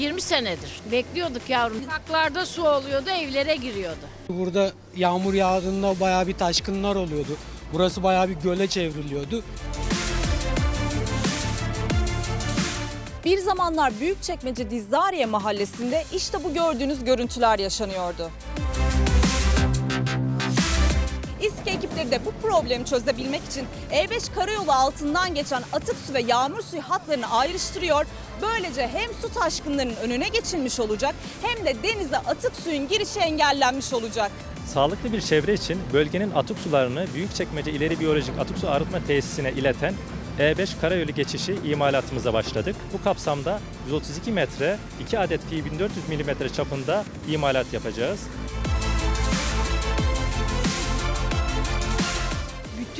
20 senedir. Bekliyorduk yavrum. Parklarda su oluyordu, evlere giriyordu. Burada yağmur yağdığında bayağı bir taşkınlar oluyordu. Burası bayağı bir göle çevriliyordu. Bir zamanlar Büyükçekmece Dizdariye mahallesinde işte bu gördüğünüz görüntüler yaşanıyordu. İSKİ ekipleri de bu problemi çözebilmek için E5 karayolu altından geçen atık su ve yağmur suyu hatlarını ayrıştırıyor. Böylece hem su taşkınlarının önüne geçilmiş olacak hem de denize atık suyun girişi engellenmiş olacak. Sağlıklı bir çevre için bölgenin atık sularını Büyükçekmece İleri Biyolojik Atık Su Arıtma Tesisine ileten E5 karayolu geçişi imalatımıza başladık. Bu kapsamda 132 metre 2 adet fi 1400 mm çapında imalat yapacağız.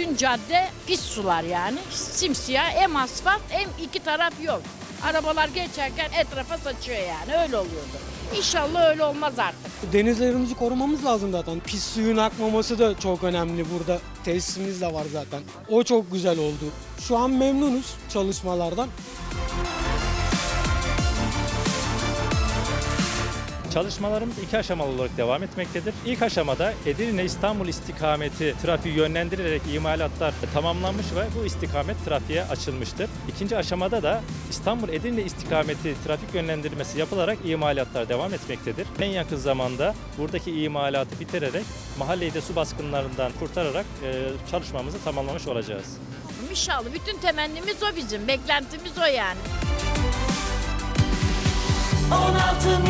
Bütün cadde pis sular yani. Simsiyah hem asfalt hem iki taraf yol. Arabalar geçerken etrafa saçıyor yani öyle oluyordu. İnşallah öyle olmaz artık. Denizlerimizi korumamız lazım zaten. Pis suyun akmaması da çok önemli. Burada tesisimiz de var zaten. O çok güzel oldu. Şu an memnunuz çalışmalardan. Çalışmalarımız iki aşamalı olarak devam etmektedir. İlk aşamada Edirne İstanbul istikameti trafiği yönlendirilerek imalatlar tamamlanmış ve bu istikamet trafiğe açılmıştır. İkinci aşamada da İstanbul Edirne istikameti trafik yönlendirmesi yapılarak imalatlar devam etmektedir. En yakın zamanda buradaki imalatı bitirerek mahalleyi de su baskınlarından kurtararak e, çalışmamızı tamamlamış olacağız. İnşallah bütün temennimiz o bizim. Beklentimiz o yani. 16 milyon için çalışıyoruz